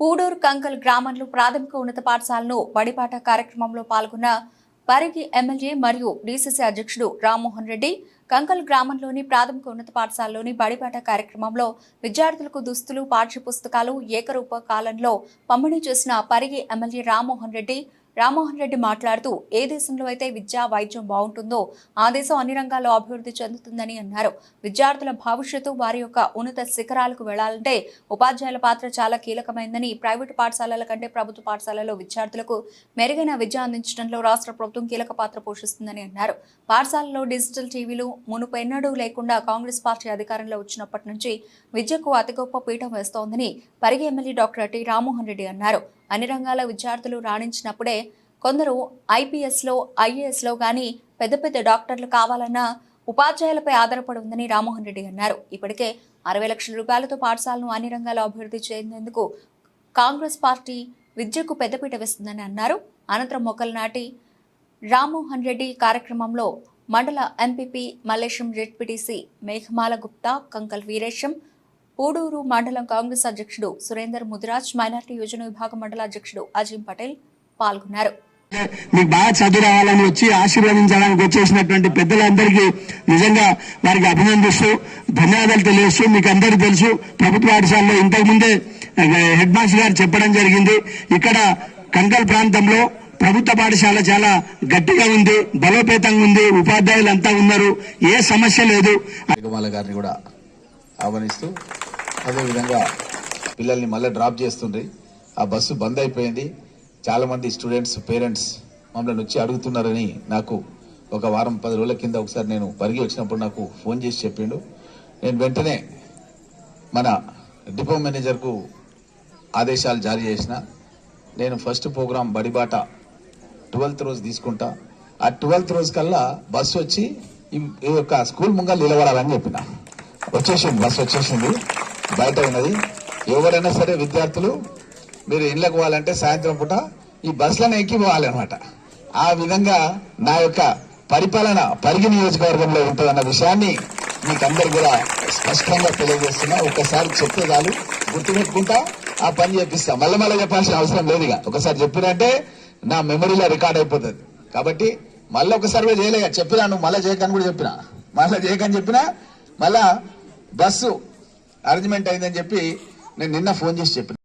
పూడూరు కంకల్ గ్రామంలో ప్రాథమిక ఉన్నత పాఠశాలను బడిపాట కార్యక్రమంలో పాల్గొన్న పరిగి ఎమ్మెల్యే మరియు డీసీసీ అధ్యక్షుడు రామ్మోహన్ రెడ్డి కంకల్ గ్రామంలోని ప్రాథమిక ఉన్నత పాఠశాలలోని బడిపాట కార్యక్రమంలో విద్యార్థులకు దుస్తులు పాఠ్య పుస్తకాలు ఏకరూప కాలంలో పంపిణీ చేసిన పరిగి ఎమ్మెల్యే రామ్మోహన్ రెడ్డి రామ్మోహన్ రెడ్డి మాట్లాడుతూ ఏ దేశంలో అయితే విద్య వైద్యం బాగుంటుందో ఆ దేశం అన్ని రంగాల్లో అభివృద్ధి చెందుతుందని అన్నారు. విద్యార్థుల భవిష్యత్తు వారి యొక్క ఉన్నత శిఖరాలకు వెళ్ళాలంటే ఉపాధ్యాయుల పాత్ర చాలా కీలకమైందని ప్రైవేటు పాఠశాలల కంటే ప్రభుత్వ పాఠశాలలో విద్యార్థులకు మెరుగైన విద్య అందించడంలో రాష్ట్ర ప్రభుత్వం కీలక పాత్ర పోషిస్తుందని అన్నారు. పాఠశాలలో డిజిటల్ టీవీలు మునుపు ఎన్నడూ లేకుండా కాంగ్రెస్ పార్టీ అధికారంలో వచ్చినప్పటి నుంచి విద్యకు అతి గొప్ప పీఠం వేస్తోందని Parigi MLA doctor T Rammohan Reddy అన్నారు. అన్ని రంగాల విద్యార్థులు రాణించినప్పుడే కొందరు ఐపీఎస్లో ఐఏఎస్లో కానీ పెద్ద పెద్ద డాక్టర్లు కావాలన్నా ఉపాధ్యాయులపై ఆధారపడి ఉందని రామ్మోహన్ రెడ్డి అన్నారు. ఇప్పటికే అరవై లక్షల రూపాయలతో పాఠశాలను అన్ని రంగాల్లో అభివృద్ధి చేసేందుకు కాంగ్రెస్ పార్టీ విద్యకు పెద్దపీట వేస్తుందని అన్నారు. అనంతరం మొక్కలు నాటి రామ్మోహన్ రెడ్డి కార్యక్రమంలో మండల ఎంపీపీ మల్లేశం జెడ్పీటీసీ మేఘమాల గుప్తా కంకల్ వీరేశం పూడూరు మండలం కాంగ్రెస్ అధ్యక్షుడు సురేందర్ ముదిరాజ్ మైనార్టీ యోజన విభాగం మండల అధ్యక్షుడు అజీం పటేల్ పాల్గొన్నారు. మీకు బాగా చదువు రావాలని వచ్చి ఆశీర్వదించడానికి వచ్చేసినటువంటి పెద్దలందరికీ నిజంగా వారికి అభినందిస్తూ ధన్యవాదాలు తెలియజేస్తూ మీకు అందరికీ తెలుసు. ప్రభుత్వ పాఠశాలలో ఇంతకు ముందే హెడ్ మాస్టర్ గారు చెప్పడం జరిగింది. ఇక్కడ కంకల్ ప్రాంతంలో ప్రభుత్వ పాఠశాల చాలా గట్టిగా ఉంది బలోపేతంగా ఉంది ఉపాధ్యాయులు అంతా ఉన్నారు. ఏ సమస్య లేదు. గారిని కూడా ఆహ్వానిస్తూ అదేవిధంగా పిల్లల్ని మళ్ళీ డ్రాప్ చేస్తుండ్రి. ఆ బస్సు బంద్ అయిపోయింది. చాలా మంది స్టూడెంట్స్ పేరెంట్స్ మమ్మల్ని వచ్చి అడుగుతున్నారని నాకు ఒక వారం పది రోజుల కింద ఒకసారి నేను పరిగి వచ్చినప్పుడు నాకు ఫోన్ చేసి చెప్పిండు. నేను వెంటనే మన డిపో మేనేజర్కు ఆదేశాలు జారీ చేసిన. నేను ఫస్ట్ ప్రోగ్రాం బడిబాట ట్వెల్త్ రోజు తీసుకుంటా. ఆ ట్వెల్త్ రోజు కల్లా బస్సు వచ్చి ఈ- ఈ యొక్క స్కూల్ ముంగల్ నిలబడాలని చెప్పిన. వచ్చేసింది బస్సు వచ్చేసింది. బయట ఉన్నది ఎవరైనా సరే విద్యార్థులు మీరు ఇళ్ళకు పోవాలంటే సాయంత్రం పూట ఈ బస్సులను ఎక్కి పోవాలన్నమాట. ఆ విధంగా నా యొక్క పరిపాలన పరిగి నియోజకవర్గంలో ఉంటుందన్న విషయాన్ని మీకు అందరు కూడా స్పష్టంగా తెలియజేస్తున్నా. ఒక్కసారి చెప్తే చాలు. గుర్తుపెట్టుకుంటా ఆ పని చేపిస్తా. మళ్ళీ మళ్ళీ చెప్పాల్సిన అవసరం లేదు ఇక. ఒకసారి చెప్పినంటే నా మెమరీలో రికార్డ్ అయిపోతుంది. కాబట్టి మళ్ళీ ఒకసారి చేయలేక చెప్పినా నువ్వు మళ్ళీ చేయకని కూడా చెప్పిన. మళ్ళీ చేయకని చెప్పినా మళ్ళా బస్సు అరేంజ్మెంట్ అయిందని చెప్పి నేను నిన్న ఫోన్ చేసి చెప్పిన.